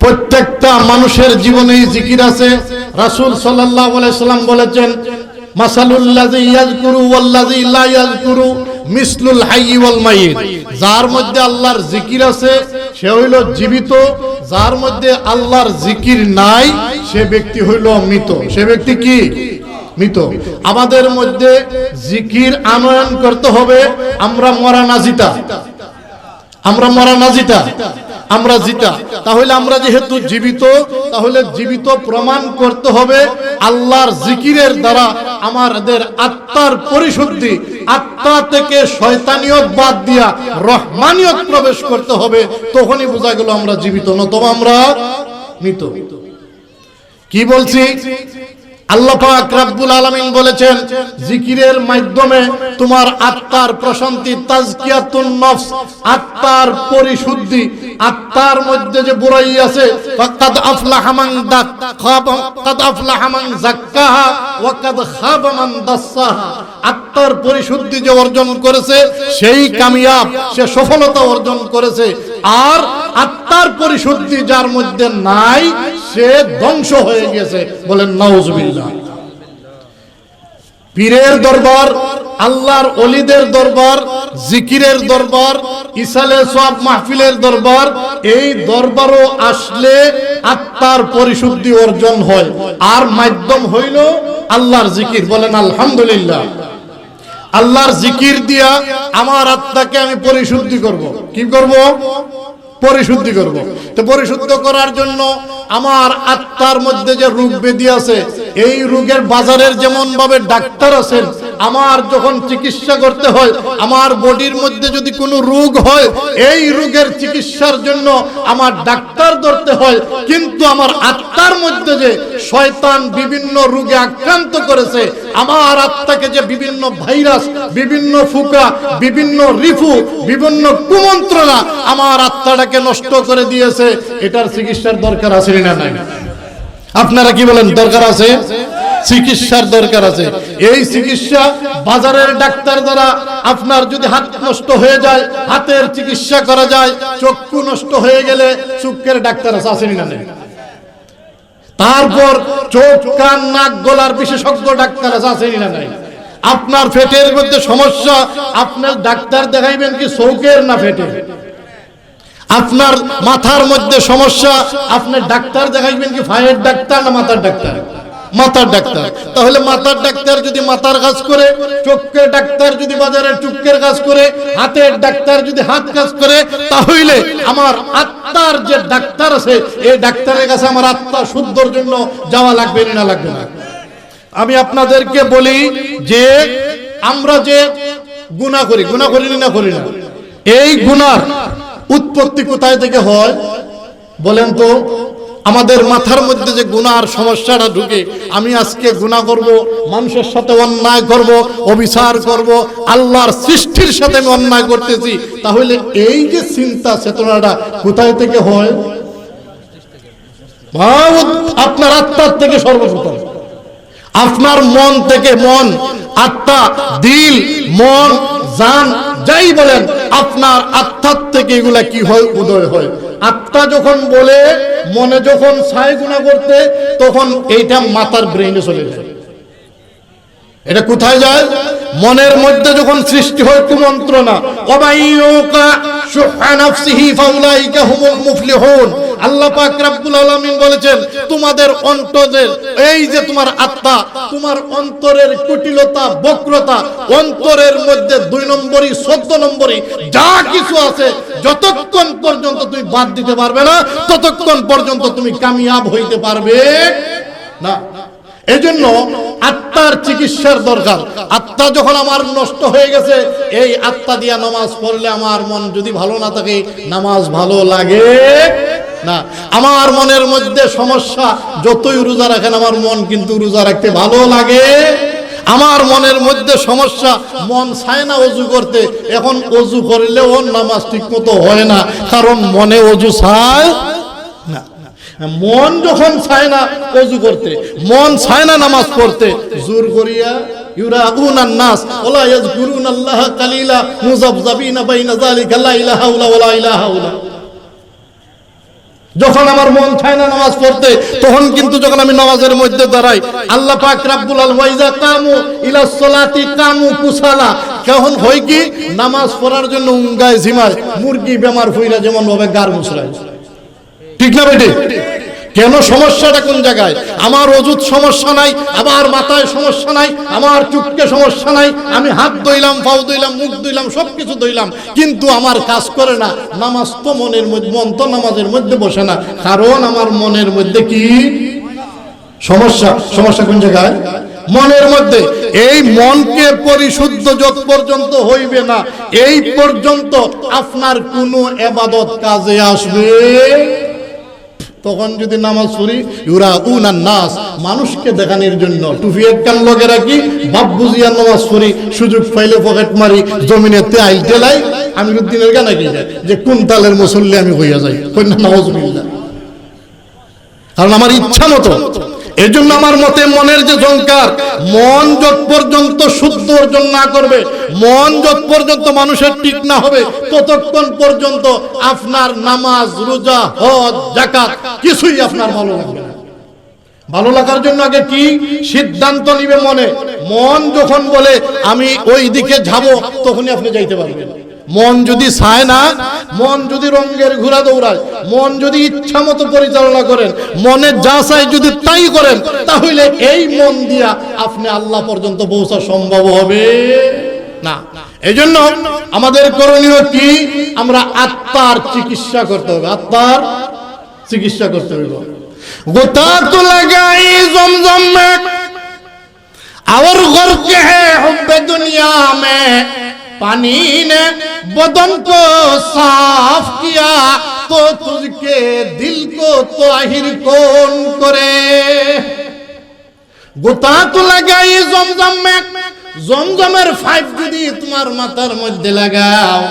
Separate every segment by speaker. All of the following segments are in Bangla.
Speaker 1: প্রত্যেকটা মানুষের জীবনে জিকির আছে। রাসূল আলাইহি সাল্লাম বলেছেন যার মধ্যে আল্লাহর জিকির আছে, সে হইল জীবিত। যার মধ্যে আল্লাহর জিকির নাই, সে ব্যক্তি হইল মৃত। সে ব্যক্তি কি? মৃত। আমাদের মধ্যে জিকির আনয়ন করতে হবে, আমরা মরা নাজিতা। আমরা মরা না জিতা আমরা জিতা। তাহলে আমরা যেহেতু জীবিত, তাহলে জীবিত প্রমাণ করতে হবে আল্লাহর জিকিরের দ্বারা আমাদের আত্মার পরিশুদ্ধি, আত্মা থেকে শয়তানিয়ত বাদ দিয়া রহমানিয়ত প্রবেশ করতে হবে, তখনই বোঝা গেল আমরা জীবিত, নতবা আমরা মৃত। কি বলছি? আল্লাহ পরিশুদ্ধি যে অর্জন করেছে, সেই কামিয়াব, সে সফলতা অর্জন করেছে। আর আত্মার পরিশুদ্ধি যার মধ্যে নাই সে ধ্বংস হয়ে গেছে। বলেন, নাউজুবিল্লাহ। পীরের দরবার, আল্লাহর অলিদের দরবার, জিকিরের দরবার ইসালে সব মাহফিলের দরবার, এই দরবারও আসলে আত্মার পরিশুদ্ধি অর্জন হয়। আর মাধ্যম হইল আল্লাহর জিকির। বলেন, আলহামদুলিল্লাহ। আল্লাহর জিকির দিয়া আমার আত্মাকে আমি পরিশুদ্ধি করব। কি করব? পরিশুদ্ধি করব। তো পরিশুদ্ধ করার জন্য আমার আত্মার মধ্যে যে রোগ বেদি আছে, এই রোগের বাজারের যেমন ভাবে ডাক্তার আছেন আমার যখন চিকিৎসা করতে হয়, আমার বডির মধ্যে যদি কোনো রোগ হয়, এই রোগের চিকিৎসার জন্য আমার ডাক্তার ধরতে হয়। কিন্তু আমার আত্মার মধ্যে যে শয়তান বিভিন্ন রোগে আক্রান্ত করেছে, আমার আত্মাকে যে বিভিন্ন ভাইরাস, বিভিন্ন ফুকা, বিভিন্ন রিফু, বিভিন্ন কুমন্ত্রণা আমার আত্মাটাকে নষ্ট করে দিয়েছে, এটার চিকিৎসার দরকার আছে না নাই? আপনারা কি বলেন, দরকার আছে? চিকিৎসার দরকার আছে। এই চিকিৎসা বাজারের ডাক্তার দ্বারা আপনার যদি হাত নষ্ট হয়ে যায়, হাতের চিকিৎসা করা যায়, চক্ষু নষ্ট হয়ে গেলে চক্ষের ডাক্তার আছে, আসেনি না তারপর চোখ, কান, নাক, গলার বিশেষজ্ঞ ডাক্তার আছে, আসেনি না নাই আপনার ফেটের মধ্যে সমস্যা, আপনার ডাক্তার দেখাইবেন কি চৌকের না ফেটে? আপনার মাথার মধ্যে সমস্যা, আপনার ডাক্তার দেখাইবেন কি ফায়ের ডাক্তার না মাথার ডাক্তার? মাথার ডাক্তার। তাহলে মাথার ডাক্তার যদি মাথার কাজ করে, চোখের ডাক্তার যদি বাজারের চোখের কাজ করে, হাতের ডাক্তার যদি হাত কাজ করে, তাহলে আমার আত্মার যে ডাক্তার আছে, এই ডাক্তারের কাছে আমার আত্মা শুদ্ধর জন্য যাওয়া লাগবে না লাগবে না। আমি আপনাদেরকে বলি যে, আমরা যে গুনাহ করি গুনাহ করি না করি না, এই গুণার উৎপত্তি কোথায় থেকে হয়? বলেন তো আমাদের মাথার মধ্যে যে গুনার সমস্যাটা ঢুকে, আমি আজকে গুনাহ করব, মানুষের সাথে অন্যায় করব, অবিচার করব, আল্লাহর সৃষ্টির সাথে আমি অন্যায় করতেছি, তাহলে এই যে চিন্তা চেতনাটা কোথায় থেকে হয়? আপনার আত্মার থেকে সর্বপ্রথম। আপনার মন থেকে মন, আত্মা, দিল, মন, জান, যাই বলেন, আপনার আত্মার থেকে এগুলা কি হয়, উদয় হয়? আত্মা যখন বলে মনে যখন সাই গুণা করতে, তখন এইটা মাথার ব্রেইনে চলে যায়। এটা কোথায় যায়? মনের মধ্যে যখন সৃষ্টি হয় কুমন্ত্রণা, অবাইয়ুকা এই যে তোমার আত্মা, তোমার অন্তরের কুটিলতা, বক্রতা, অন্তরের মধ্যে দুই নম্বরই, যা কিছু আছে, যতক্ষণ পর্যন্ত তুমি বাদ দিতে পারবে না, ততক্ষণ পর্যন্ত তুমি কামিয়াব হইতে পারবে না। এজন্য আত্মার চিকিৎসার দরকার। আত্মা যখন আমার নষ্ট হয়ে গেছে, এই আত্মা দিয়া নামাজ পড়লে আমার মন যদি ভালো না থাকে, নামাজ ভালো লাগে না। আমার মনের মধ্যে সমস্যা, যতই রোজা রাখেন, আমার মন কিন্তু রোজা রাখতে ভালো লাগে। আমার মনের মধ্যে সমস্যা, মন চায় না অজু করতে। এখন অজু করলেও নামাজ ঠিক মতো হয় না, কারণ মনে অজু চায় মন যখন চায় না অজু করতে, মন চায় না নামাজ পড়তে, জোর করিয়া যখন আমার মন চায় না নামাজ পড়তে, তখন কিন্তু যখন আমি নামাজের মধ্যে দাঁড়াই, আল্লাহ কামু ইলা কামু কুসালা। কখন হয় কি? নামাজ পড়ার জন্য উঙ্গায় ঝিমায়, মুরগি বেমার ফইরা যেমন ভাবে গার মুসরায় ঠিক না বেটি? কেন সমস্যাটা কোন জায়গায়? আমার অজুত সমস্যা নাই, আমার মাথায় সমস্যা নাই, আমার চুপকে সমস্যা নাই, আমি হাত ধইলাম, পাও ধইলাম, মুখ ধইলাম সব কিছু ধইলাম, কিন্তু আমার কাজ করে না, নামাজ তো মনের মধ্যে, মন তো নামাজের মধ্যে বসে না, কারণ আমার মনের মধ্যে কি? সমস্যা সমস্যা কোন জায়গায়? মনের মধ্যে, এই মনকে পরিশুদ্ধ যত পর্যন্ত হইবে না, এই পর্যন্ত আপনার কোনো এবাদত কাজে আসবে তখন যদি নামাজ পড়ি ইউরা উনার নাস, মানুষকে দেখানোর জন্য টুপি একখান লগে রাখি, বাপ বুঝিয়া নামাজ পড়ি, সুযোগ পাইলে পকেট মারি, জমিনে তেল টেলাই আমি উদ্দিনের গানা কি যায় যে, কোন তালের মুসল্লি আমি হইয়া যাই? কন্যা পড়িলা কারণ আমার ইচ্ছা মতো এই জন্য আমার মতে মনের যে জঙ্কার মন যত পর্যন্ত শুদ্ধ অর্জন না করবে, মন যত পর্যন্ত মানুষের ঠিক না হবে, ততক্ষণ পর্যন্ত আপনার নামাজ, রোজা, হজ জাকাত কিছুই আপনার ভালো লাগবে ভালো লাগার জন্য আগে কি সিদ্ধান্ত নিবে মনে? মন যখন বলে, আমি ওই দিকে যাব তখনই আপনি যাইতে পারবেন। মন যদি চায় না মন যদি রঙের ঘোরা দৌড়ায় মন যদি ইচ্ছা মতো পরিচালনা করেন মনে যা চাই যদি তাই করেন তাহলে এই মন দিয়া আপনি আল্লাহ পর্যন্ত পৌঁছা সম্ভব হবে না এই জন্য আমাদের করণীয় কি আমরা আত্মার চিকিৎসা করতে হবে আত্মার চিকিৎসা করতে হবে গোতা তো লাগাই জমজম में और गर्क है हुब्ब दुनिया में पानी ने बदन को साफ किया तो तुझके दिल को ताहिर कौन करे গোতা তো লাগাই জমজম মে জমজমের ফাইভ যদি তোমার মাথার মধ্যে লাগাও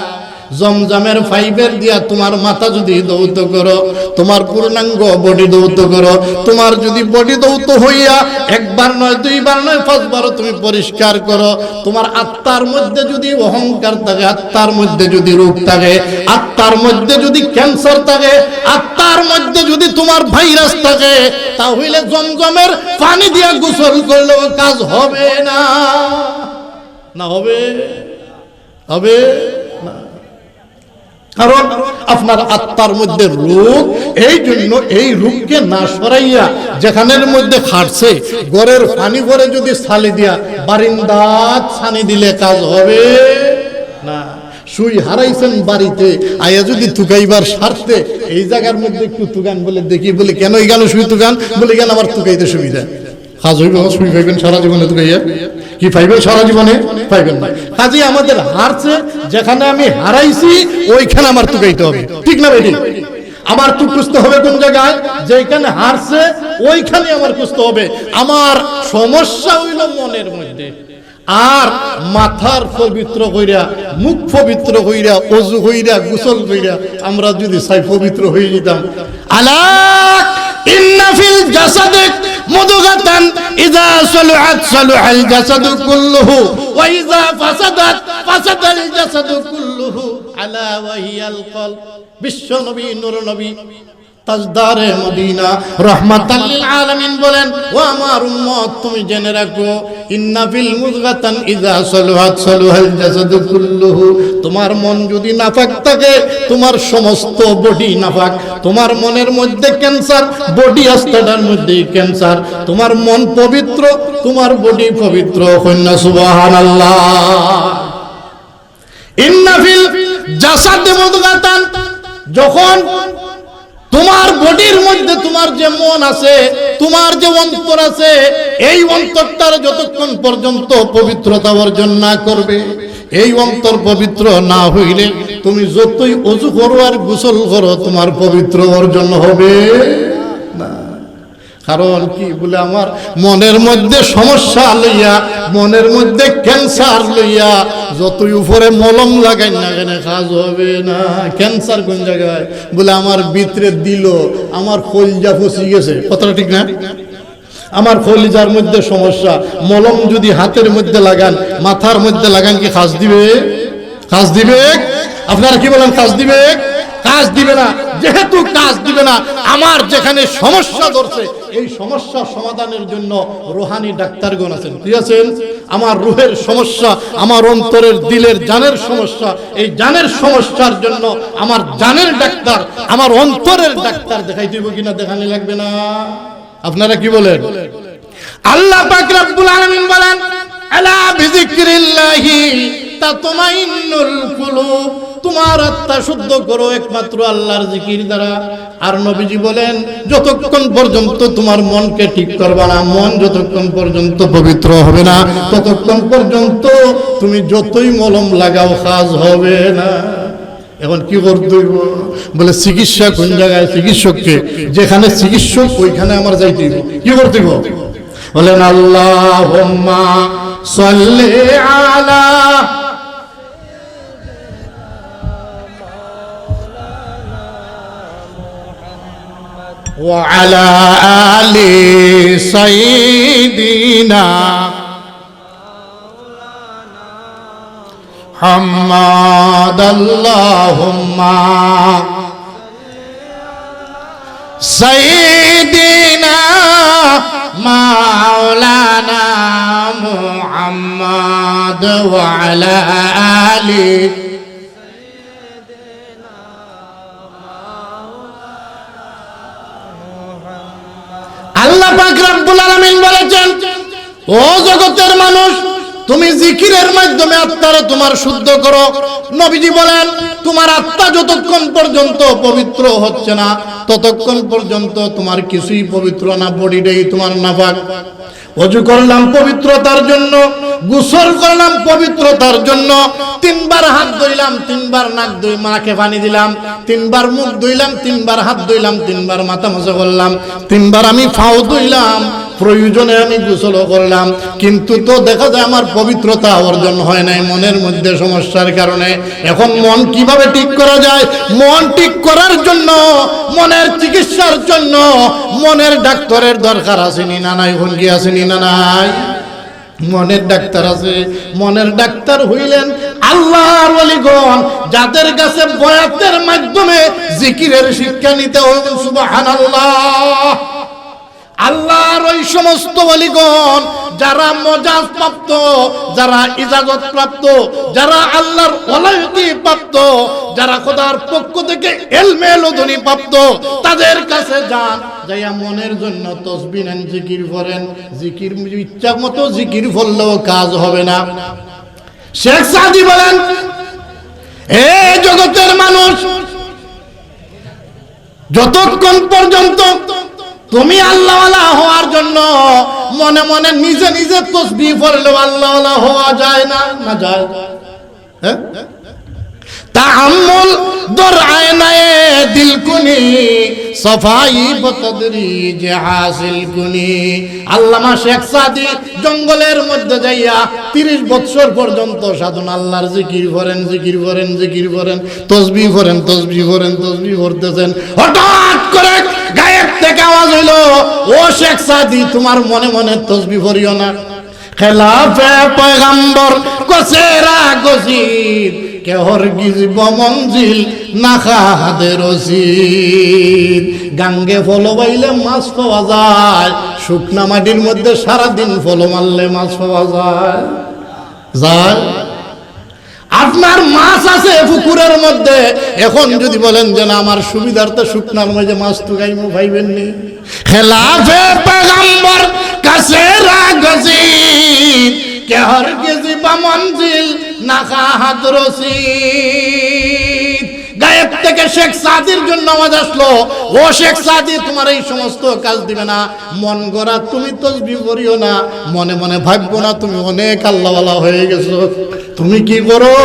Speaker 1: জমজমের ফাইভের দিয়া তোমার মাথা যদি দৌত করো, তোমার পূর্ণাঙ্গ বডি দৌত করো, তোমার যদি বডি দৌত হইয়া একবার নয়, দুইবার নয় পাঁচবারও তুমি পরিষ্কার করো, তোমার আত্মার মধ্যে যদি অহংকার থাকে, আত্মার মধ্যে যদি রোগ থাকে, আত্মার মধ্যে যদি ক্যান্সার থাকে, আত্মার মধ্যে যদি তোমার ভাইরাস থাকে, তাহলে জমজমের পানি দিয়া গোসল করলেও কাজ হবে না। না হবে? হবে? কারণ আপনার আত্মার মধ্যে রোগ এই জন্য এই রোগকে না সরাইয়া যেখানের মধ্যে খাটছে গড়ের পানি ভরে যদি ছালি দিয়া বারিন্দাত ছানি দিলে কাজ হবে না। সুই হারাইছেন বাড়িতে, আয়া যদি তুকাইবার স্বার্থে, এই জায়গার মধ্যে একটু তুগান বলে দেখি, বলে কেন এই গেল সুই তুগান? বলে গেল আমার তুকাইতে সুবিধা। কাজ হইব, সুই পাইবেন সারা জীবনে তুকাইয়া কি পাইবেন সারা জীবনে? পাইবেন না। কাজে আমাদের হারছে, যেখানে আমি হারাইছি, ওইখানে আমার তুকাইতে হবে। ঠিক না বেটি? আমার তো খুঁজতে হবে কোন জায়গায়? যেখানে হারছে, ওইখানে আমার খুঁজতে হবে। আমার সমস্যা হইল মনের মধ্যে। আর মাথার পবিত্র কইরা, মুখ পবিত্র কইরা, অজু কইরা, গোসল কইরা, আমরা যদি চাই পবিত্র হয়ে যেতাম। আলা ইন্না ফিল জাসাদিক মুদগাতান ইযা সালুহাত সালুহাল জাসাদু কুল্লুহু, ওয়া ইযা ফাসাদাত ফাসাদাল জাসাদু কুল্লুহু আলা ওয়াহিয়াল কলব। বিশ্ব নবী, নূর নবী, তাজদারে মদিনা, রহমাতাল লিল আলামিন বলেন ও আমার উম্মত, তুমি জেনে রাখো কুল্লুহু। তোমার মন যদি নাফাক থাকে, তোমার সমস্ত বডি নাফাক। তোমার মনের মধ্যে ক্যান্সার, বডি আস্তাটার মধ্যে ক্যান্সার। তোমার মন পবিত্র, তোমার বডি পবিত্র, কন্যা যখন তোমার বডির মধ্যে তোমার যে মন আছে, তোমার যে অন্তর আছে, এই অন্তরটার যতক্ষণ পর্যন্ত পবিত্রতা অর্জন না করবে, এই অন্তর পবিত্র না হইলে তুমি যতই অজু করো আর গোসল করো, তোমার পবিত্র অর্জন হবে না। কারণ কি বলে আমার? মনের মধ্যে সমস্যা লইয়া, মনের মধ্যে ক্যান্সার লইয়া, যতই উপরে মলম লাগাই না কেন কাজ হবে না। ক্যান্সার কোন জায়গায়? বলে আমার ভিতরে দিল, আমার কলজা ফসি গেছে। কথাটা ঠিক না? আমার কলিজার মধ্যে সমস্যা, মলম যদি হাতের মধ্যে লাগান, মাথার মধ্যে লাগান কি কাজ দিবে? কাজ দিবে? আপনারা কি বলেন কাজ দিবে? কাজ দিবে না, যেহেতু কাজ দিবে না, আমার যেখানে সমস্যা ধরছে, এই সমস্যা সমাধানের জন্য রোহানি ডাক্তারগণ আছেন। কি আছেন? আমার রুহের সমস্যা, আমার অন্তরের দিলের জানের সমস্যা, এই জানের সমস্যার জন্য আমার জানের ডাক্তার, আমার অন্তরের ডাক্তার দেখাই দিব কিনা দেখানি লাগবে না। আপনারা কি বলেন? আল্লাহ পাক রব্বুল বলেন, আলা বিযিকরিল্লাহি তাতমাইন্নুল কুলুব। তোমার আত্মা শুদ্ধ করো একমাত্র আল্লাহর জিকির দ্বারা। আর নবীজি বলেন, যতক্ষণ পর্যন্ত তোমার মনকে ঠিক করবা না, মন যতক্ষণ পর্যন্ত পবিত্র হবে না, ততক্ষণ পর্যন্ত তুমি যতই মলম লাগাও কাজ হবে না। এখন কি করতে বলে, চিকিৎসা কোন জায়গায়? চিকিৎসককে। যেখানে চিকিৎসক, ওইখানে আমার যাইতে কি করতে বলেন আল্লাহ আলা وعلى آل سيدنا محمد اللهم سيدنا مولانا محمد وعلى آله রব্বুল আলামিন বলেছেন, ও জগতের মানুষ, তুমি জিকিরের মাধ্যমে আত্মারে তোমার শুদ্ধ করো। নবীজি বলেন, তোমার আত্মা যতক্ষণ পর্যন্ত পবিত্র হচ্ছে না, ততক্ষণ পর্যন্ত তোমার কিছুই পবিত্র না, বডিটাই তোমার নাপাক অজু করলাম পবিত্রতার জন্য, গোসল করলাম পবিত্রতার জন্য তিনবার হাত ধুইলাম, তিনবার নাক ধুই মাকে পানি দিলাম, তিনবার মুখ ধুইলাম, তিনবার হাত ধুইলাম, তিনবার মাথা মজা করলাম, তিনবার আমি ফাও ধুইলাম, প্রয়োজনে আমি গোসল করলাম, কিন্তু তো দেখা যায় আমার পবিত্রতা অর্জন হয় নাই, মনের মধ্যে সমস্যার কারণে। এখন মন কীভাবে ঠিক করা যায়? মন ঠিক করার জন্য, মনের চিকিৎসার জন্য, মনের ডাক্তারের দরকার আসেনি না নাই হুঙ্গি আসেনি না নাই? মনের ডাক্তার আছে, মনের ডাক্তার হইলেন আল্লাহর ওলিগণ, যাদের কাছে বয়াতের মাধ্যমে জিকিরের শিক্ষা নিতে হইবেন সুবহানাল্লাহ। আল্লাহর ওই সমস্ত বলিগণ যারা মজাজ প্রাপ্ত যারা ইজাজত প্রাপ্ত যারা আল্লাহর ওলায়তি প্রাপ্ত যারা খোদার পক্ষ থেকে এলমেল ধ্বনি প্রাপ্ত, তাদের কাছে যান, যাইয়া মনের জন্য তসবি নেন, জিকির করেন। জিকির, ইচ্ছা মতো জিকির করলেও কাজ হবে না। শেখ সাদি বলেন, এ জগতের মানুষ যতক্ষণ পর্যন্ত তুমি আল্লাহওয়ালা হওয়ার জন্য মনে মনে নিজে নিজে তসবি পড়লেও আল্লাহওয়ালা হওয়া যায় না না যায়। হ্যাঁ? তাহাম্মুল দর আয়নায়ে দিল কুনি, সফাই বতদরি যে হাসিল কুনি। আল্লামা শেখ সাদি জঙ্গলের মধ্যে যাইয়া 30 বছর পর্যন্ত সাধন আল্লাহর জিকির করেন জিকির করেন জিকির করেন। তসবি করেন তসবি করেন তসবি করতেছেন। হঠাৎ করে গায়েব থেকে আওয়াজ হইল, ও শেখ সাদি তোমার মনে মনে তসবি করিও না। খেলাফে পয়গাম্বর কসেরা গজির কেহর গিজব মঞ্জিল না খাহাদের রসিদ গাঙ্গে ফলো বাইলে মাছ পাওয়া যায়, শুকনা মাটির মধ্যে সারা দিন ফলো মারলে মাছ পাওয়া যায়। যায়? আপনার মাছ আছে পুকুরের মধ্যে, এখন যদি বলেন যে না, আমার সুবিধার্থে শুকনার মাঝে মাছ তো গাইমো ভাইবেন নি। খেলাফে পেগাম্বর কাছে রাগজি কেহর গেজি বা মঞ্জিল, না হাত রসিদ। গায়েব থেকে শেখ সাদির জন্য আওয়াজ আসলো। ও শেখ সাদি, তোমার এই সমস্ত কাজ দিবে না। মন গড়া, তুমি তসবি করিও না। মনে মনে ভাববো না, তুমি অনেক আল্লাহওয়ালা হয়ে গেছো। তুমি কি করো?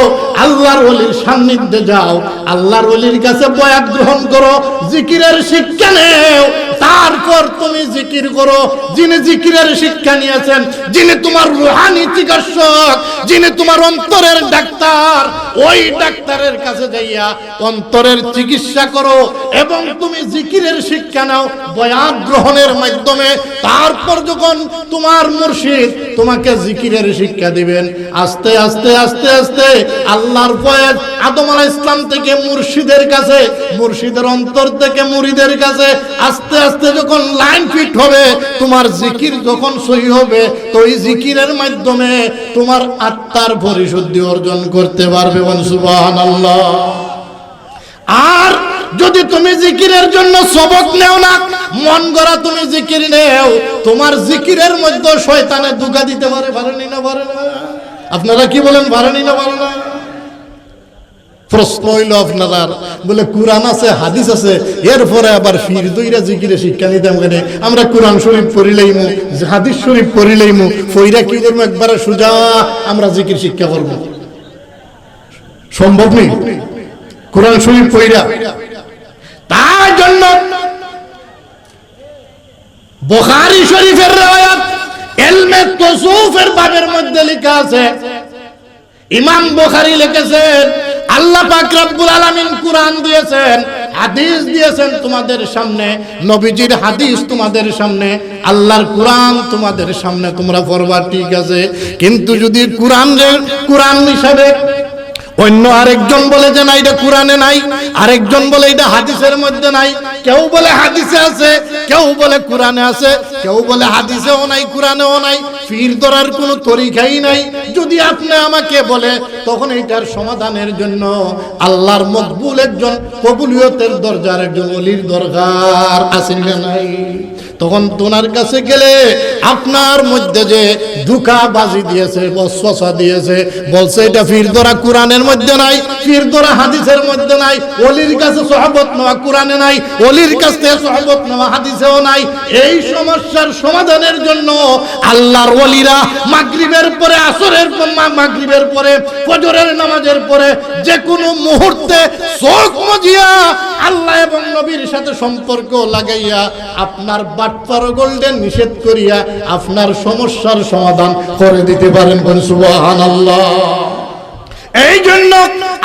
Speaker 1: আল্লাহর ওলির সান্নিধ্যে যাও। আল্লাহর ওলির কাছে বয়াত গ্রহণ করো। জিকিরের শিক্ষা নেও। তারপর তুমি জিকির করো। যিনি জিকিরের শিক্ষা নিয়েছেন, যিনি তোমার রুহানি চিকিৎসক, যিনি তোমার অন্তরের ডাক্তার, ওই ডাক্তারের কাছে যাইয়া অন্তরের চিকিৎসা করো এবং তুমি জিকিরের শিক্ষা নাও বয়ান গ্রহণের মাধ্যমে। তারপর যখন তোমার মুর্শিদ তোমাকে জিকিরের শিক্ষা দিবেন, আস্তে আস্তে আস্তে আস্তে আল্লাহর ফয়েজ আদম আলাইহিস ইসলাম থেকে মুর্শিদের কাছে, মুর্শিদের অন্তর থেকে মুরিদের কাছে আস্তে আস্তে যখন লাইন ফিট হবে, তোমার জিকির যখন সহি হবে, তো এই জিকিরের মাধ্যমে তোমার আত্মার পরিশুদ্ধি অর্জন করতে পারবে সুবহানাল্লাহ। আর যদি তুমি জিকিরের জন্য সবক নেও না, মন গড়া তুমি জিকির নেও, তোমার জিকিরের মধ্যে শয়তানে দুগা দিতে পারে, পারেনি না, পারে না? আপনারা কি বলেন, পারেনি না, পারে না? প্রশ্ন হইল আপনার। বলে, কোরআন আছে, হাদিস আছে। এরপরে আবার ফির দইরা জিকিরে শিক্ষা নিতাম কেন। আমরা কোরআন শরীফ পড়িলেইমু হাদিস শরীফ পড়িলেইমু ফইরা কি করব? একবারে সোজা আমরা জিকির শিক্ষা করব। সম্ভব নেই? কোরআন শরীফ পড়িরা তার জন্য বুখারী শরীফের রায়াত এলমে তসুফের বাবের মধ্যে লেখা আছে। ইমাম বুখারী লিখেছেন আল্লাহ পাক রব্বুল আলামিন কুরআন দিয়েছেন, হাদিস দিয়েছেন তোমাদের সামনে, নবীজির হাদিস তোমাদের সামনে, আল্লাহর কোরআন তোমাদের সামনে, তোমরা পড়বা ঠিক আছে। কিন্তু যদি কুরআনের কোরআন হিসাবে অন্য আরেকজন বলে যে না, এটা কোরআনে নাই। আরেকজন বলে এটা হাদিসের মধ্যে নাই। কেউ বলে হাদিসে আছে, কেউ বলে কোরআনে আছে, কেউ বলে হাদিসেও নাই, কোরআনেও নাই। ফির ধরার কোনো তরিকাই নাই। যদি আপনি আমাকে বলে, তখন এইটার সমাধানের জন্য আল্লাহর মকবুল একজন কবুলিয়তের দরজার একজন অলির দরকার আছে না নাই? তখন তোনার কাছে গেলে আপনার মধ্যে যে দুকা বাজি দিয়েছে বসফসা দিয়েছে, বলছে এটা ফির ধরা কোরআনের মধ্যে নাই ফির ধরা হাদিসের মধ্যে নাই, অলির কাছে সহবত নেওয়া কোরআনে নাই, অলির কাছ থেকে সহবত নেওয়া হাদিসেও নাই। এই সমস্যার সমাধানের জন্য আল্লাহর অলিরা মাগরিবের পরে, আসরের মাগরিবের পরে, ফজরের নামাজের পরে যে কোনো মুহূর্তে চোখ মজিয়া আল্লাহ এবং নবীর সাথে সম্পর্ক লাগাইয়া আপনার বাটপার গোল্ডেন নিষেধ করিয়া আপনার সমস্যার সমাধান করে দিতে পারেন কোন সুবহানাল্লাহ। এই জন্য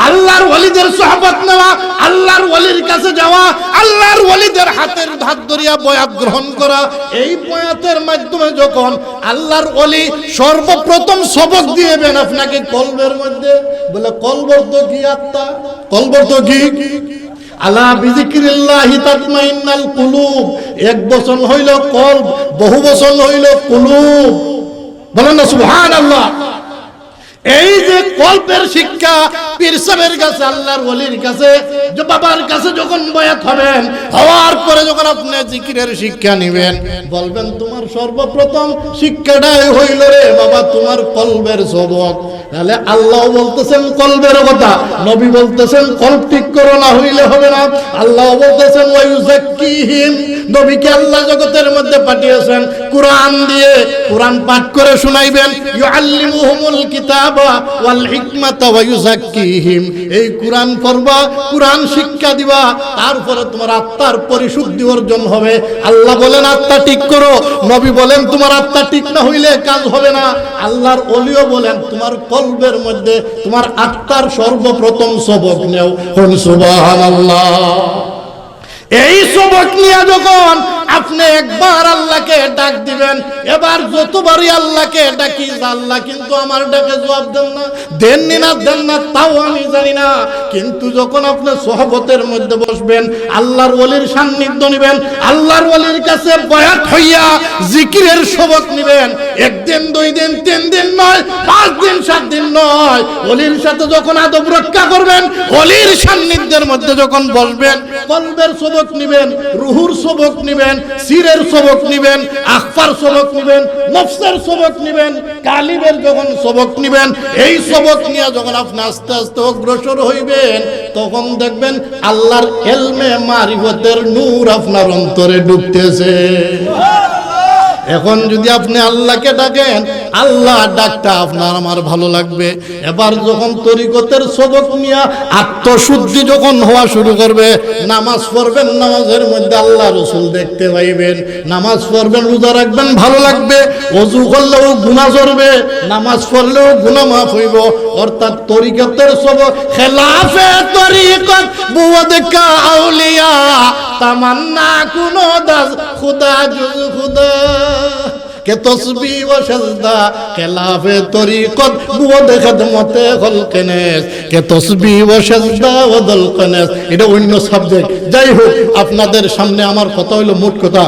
Speaker 1: আল্লাহর ওলিদের সহবত নেওয়া, আল্লাহর ওলির কাছে যাওয়া, আল্লাহর ওলিদের হাতের হাত ধরিয়া বয়াত গ্রহণ করা, এই বয়াতের মাধ্যমে যখন আল্লাহর ওলি সর্বপ্রথম সবক দিয়েবেন আপনাকে কলবের মধ্যে, বলে কলবর তো কি আত্মা কলবর তো কি আলা বিজিকিরিল্লাহি তাতমাইন্নাল কুলুব। এক বছর হইল কলব, বহু বছর হইল কুলুব। বলেন না সুবহানাল্লাহ। এই যে কল্পের শিক্ষা, পীর সাহেবের কাছে, আল্লাহর ওলির কাছে বাবার কাছে যখন বয়াত হবেন, হওয়ার পরে যখন আপনি জিকিরের শিক্ষা নেবেন, বলবেন, তোমার সর্বপ্রথম শিক্ষাটাই হইল রে বাবা, তোমার কলবের সবক। তাহলে আল্লাহ বলতেছেন কলবের কথা, নবী বলতেছেন, কল্প ঠিক করো না, হইলে হবে না। আল্লাহ বলতেছেন ওয়াইউজাক্কিহিম নবীকে আল্লাহ জগতের মধ্যে পাঠিয়েছেন কোরআন দিয়ে কোরআন পাঠ করে শুনাইবেন। ইউআল্লিমুহুমুল কিতাবা ওয়াল হিকমাতা ওয়া ইউযাক্কিহিম। এই কোরআন পড়বা, কোরআন শিক্ষা দিবা তারপরে তোমার আত্মার পরিশুদ্ধি অর্জন হবে। আল্লাহ বলেন, আত্মা ঠিক করো। নবী বলেন, তোমার আত্মা ঠিক না হইলে কাজ হবে না। আল্লাহর ওলিও বলেন, তোমার কলবের মধ্যে তোমার আত্মার সর্বপ্রথম সবক নেও। হন সুবহানাল্লাহ। এই সবক নিয়ে যখন আপনি একবার আল্লাহকে ডাক দিবেন, এবার যতবারই আল্লাহকে ডাকি, আল্লাহ কিন্তু আমার ডাকে জবাব দেন না। দেননি না, দেন না, তাও আমি জানি না। কিন্তু যখন আপনি সহবতের মধ্যে বসবেন, আল্লাহর ওলির সান্নিধ্য নেবেন, আল্লাহর ওলির কাছে বয়াত হইয়া জিকিরের সবক নিবেন, একদিন, দুই দিন, তিন দিন নয়, পাঁচ দিন, সাত দিন নয় অলির সাথে যখন আদব রক্ষা করবেন অলির সান্নিধ্যের মধ্যে যখন বসবেন, কলবের সবক নিবেন, রুহুর সবক নিবেন সিরের সবক নিবেন, আখফার সবক নিবেন নফসের সবক নিবেন কালিবের যখন সবক নিবেন, এই সবক নিয়ে যখন আপনি আস্তে আস্তে অগ্রসর হইবেন, তখন দেখবেন আল্লাহর এলমে মারিফতের নূর আপনার অন্তরে ঢুকতেছে এখন যদি আপনি আল্লাহকে ডাকেন, আল্লাহ ডাকটা আপনার আমার ভালো লাগবে। এবার যখন তরিকতের সবক নিয়ে আত্মশুদ্ধি যখন হওয়া শুরু করবে, নামাজ পড়বেন, নামাজের মধ্যে আল্লাহ রসুল দেখতে পাইবেন। নামাজ পড়বেন, রোজা রাখবেন, ভালো লাগবে। অজু করলেও গুণা চড়বে নামাজ পড়লেও গুণা মাফ হইব। অর্থাৎ তরিকতের সবক খেলাফে তরিকত বুয়দ কা আউলিয়া। তামান্না কুনো দাস, খুদা জুজ খুদা। কে তসবি ও সাজদা খেলাফে তরিকত হলকেনেস কে তসবি ও সাজদা ও দলকেনেস এটা অন্য সাবজেক্ট যাই হোক, আপনাদের সামনে আমার কথা হইল মোট কথা।